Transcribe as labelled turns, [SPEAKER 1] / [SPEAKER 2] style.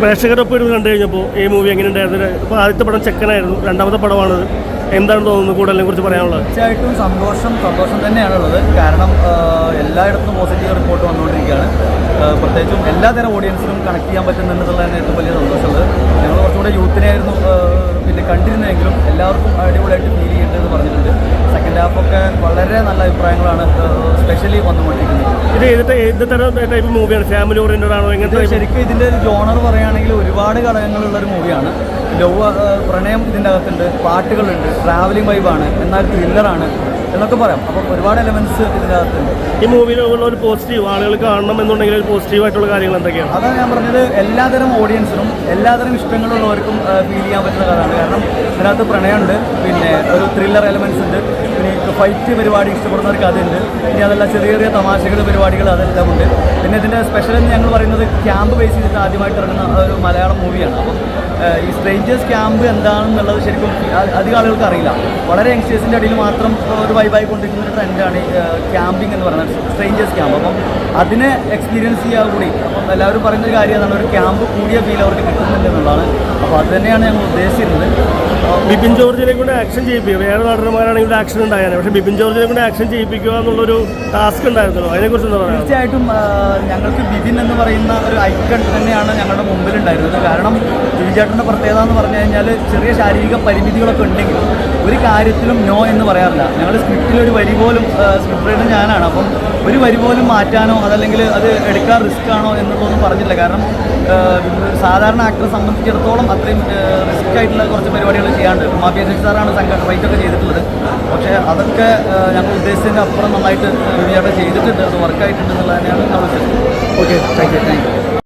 [SPEAKER 1] പ്രേക്ഷകരൊപ്പം ഇരുന്ന് കണ്ടു കഴിഞ്ഞപ്പോൾ ഈ മൂവി എങ്ങനെ ഉണ്ടായിരുന്നു ഇപ്പോൾ ആദ്യത്തെ പടം ചെക്കനായിരുന്നു രണ്ടാമത്തെ പടമാണത്. എന്താണ് തോന്നുന്നത് കൂടുതലിനെ കുറിച്ച് പറയാനുള്ളത്?
[SPEAKER 2] തീർച്ചയായിട്ടും സന്തോഷം സന്തോഷം തന്നെയാണുള്ളത് കാരണം എല്ലായിടത്തും പോസിറ്റീവ് റിപ്പോർട്ട് വന്നുകൊണ്ടിരിക്കുകയാണ്. പ്രത്യേകിച്ചും എല്ലാതരം ഓഡിയൻസിനും കണക്ട് ചെയ്യാൻ പറ്റുന്നുണ്ടെന്നുള്ള തന്നെ ഏറ്റവും വലിയ സന്തോഷമുള്ളത്. ഞങ്ങൾ കുറച്ചുകൂടെ യൂത്തിനായിരുന്നു ആ, പിന്നെ കണ്ടിരുന്നെങ്കിലും എല്ലാവർക്കും അടിപൊളിയായിട്ട് ഫീൽ ചെയ്യേണ്ടതെന്ന് പറഞ്ഞിട്ടുണ്ട്. സെക്കൻഡ് ഹാഫൊക്കെ വളരെ നല്ല അഭിപ്രായങ്ങളാണ് സ്പെഷ്യലി വന്നുകൊണ്ടിരിക്കുന്നത്.
[SPEAKER 1] ഇത് ഏത് ഏത് തരം ടൈപ്പ് മൂവിയാണ് ഫാമിലി ആണോ? എങ്ങനത്തെ?
[SPEAKER 2] ശരിക്കും ഇതിന്റെ ഒരു ജോണർ പറയുകയാണെങ്കിൽ ഒരുപാട് ഘടകങ്ങളുള്ള ഒരു മൂവിയാണ് ലവ് പ്രണയം ഇതിന്റെ അകത്തുണ്ട് പാട്ടുകളുണ്ട് ട്രാവലിംഗ് വൈബാണ് എന്നാൽ ത്രില്ലറാണ് എന്നൊക്കെ പറയാം. അപ്പോൾ ഒരുപാട് എലമെന്റ്സ് ഇതിനകത്തുണ്ട് അകത്തുണ്ട്.
[SPEAKER 1] ഈ മൂവിയിലുള്ള ഒരു പോസിറ്റീവ് ആളുകൾ കാണണം എന്നുണ്ടെങ്കിൽ ഒരു പോസിറ്റീവ് ആയിട്ടുള്ള കാര്യങ്ങൾ എന്തൊക്കെയാണ്?
[SPEAKER 2] അതാണ് ഞാൻ പറഞ്ഞത്. എല്ലാതരം ഓഡിയൻസിനും എല്ലാതരം ഇഷ്ടങ്ങളുള്ളവർക്കും ഫീൽ ചെയ്യാൻ പറ്റുന്ന കഥയാണ്. കാരണം ഇതിനകത്ത് പ്രണയമുണ്ട് പിന്നെ ഒരു ത്രില്ലർ എലമെന്റ്സ് ഉണ്ട് പിന്നെ ഫൈറ്റ് പരിപാടി ഇഷ്ടപ്പെടുന്നവർക്ക് അതുണ്ട്. ഇനി അതല്ല ചെറിയ ചെറിയ തമാശകൾ പരിപാടികൾ അതെല്ലാം ഉണ്ട്. പിന്നെ ഇതിന്റെ സ്പെഷ്യൽ എന്ന് ഞങ്ങൾ പറയുന്നത് ക്യാമ്പ് ബേസ് ചെയ്തിട്ട് ആദ്യമായിട്ട് ഇറങ്ങുന്ന ഒരു മലയാളം മൂവിയാണ് അപ്പം ഈ സ്ട്രേഞ്ചേഴ്സ് ക്യാമ്പ് എന്താണെന്നുള്ളത് ശരിക്കും അധികം ആളുകൾക്ക് അറിയില്ല. വളരെ യങ്സ്റ്റേഴ്സിന്റെ അടിയിൽ മാത്രം ഒരു വൈബായി കൊണ്ടിരിക്കുന്ന ട്രെൻഡാണ് ക്യാമ്പിംഗ് എന്ന് പറയുന്നത് സ്ട്രേഞ്ചേഴ്സ് ക്യാമ്പ് അപ്പം അതിനെ എക്സ്പീരിയൻസ് ചെയ്യാൻ കൂടി അപ്പം എല്ലാവരും പറയുന്ന ഒരു കാര്യം അതാണ് ഒരു ക്യാമ്പ് കൂടിയ ഫീൽ അവർക്ക് കിട്ടുന്നുണ്ട് എന്നുള്ളതാണ്. അപ്പോൾ അത് തന്നെയാണ് ഞങ്ങൾ ഉദ്ദേശിച്ചിരുന്നത്.
[SPEAKER 1] ബിപിൻ ജോർജിനെ കൊണ്ട് ആക്ഷൻ ചെയ്യിപ്പിക്കുക വേറെ നടന്മാരാണെങ്കിൽ ആക്ഷൻ ഉണ്ടായാലും പക്ഷേ ബിപിൻ ജോർജിനെ കൊണ്ട് ആക്ഷൻ ചെയ്യിപ്പിക്കുക എന്നുള്ളൊരു ടാസ്ക് ഉണ്ടായിരുന്നല്ലോ. അതിനെക്കുറിച്ച് എന്താ പറയുക
[SPEAKER 2] തീർച്ചയായിട്ടും ഞങ്ങൾക്ക് ബിപിൻ എന്ന് പറയുന്ന ഒരു ഐക്കൺ തന്നെയാണ് ഞങ്ങളുടെ മുമ്പിലുണ്ടായിരുന്നത്. കാരണം ബിപിൻ ചേട്ടന്റെ പ്രത്യേകത എന്ന് പറഞ്ഞു കഴിഞ്ഞാൽ ചെറിയ ശാരീരിക പരിമിതികളൊക്കെ ഉണ്ടെങ്കിലും ഒരു കാര്യത്തിലും നോ എന്ന് പറയാറില്ല. ഞങ്ങൾ സ്ക്രിപ്റ്റിൽ ഒരു വരി പോലും സ്ക്രിപ്റ്റ് റൈറ്റർ ഞാനാണ്. അപ്പം ഒരു വരി പോലും മാറ്റാനോ അതല്ലെങ്കിൽ അത് എടുക്കാൻ റിസ്ക് ആണോ എന്നുള്ളതൊന്നും പറഞ്ഞില്ല കാരണം സാധാരണ ആക്ടറെ സംബന്ധിച്ചിടത്തോളം അത്രയും റിസ്ക് ആയിട്ടുള്ള കുറച്ച് പരിപാടികൾ ചെയ്യാണ്ട് മാഫിയ സാറാണ് സംഘടന ഫൈറ്റൊക്കെ ചെയ്തിട്ടുള്ളത്. പക്ഷേ അതൊക്കെ ഞങ്ങൾ ഉദ്ദേശിച്ചതിന്റെ അപ്പുറം നന്നായിട്ട് ചെയ്തിട്ടുണ്ട്. അത് വർക്കായിട്ടുണ്ട് എന്നുള്ളത് തന്നെയാണ് നമ്മൾ okay thank you thank you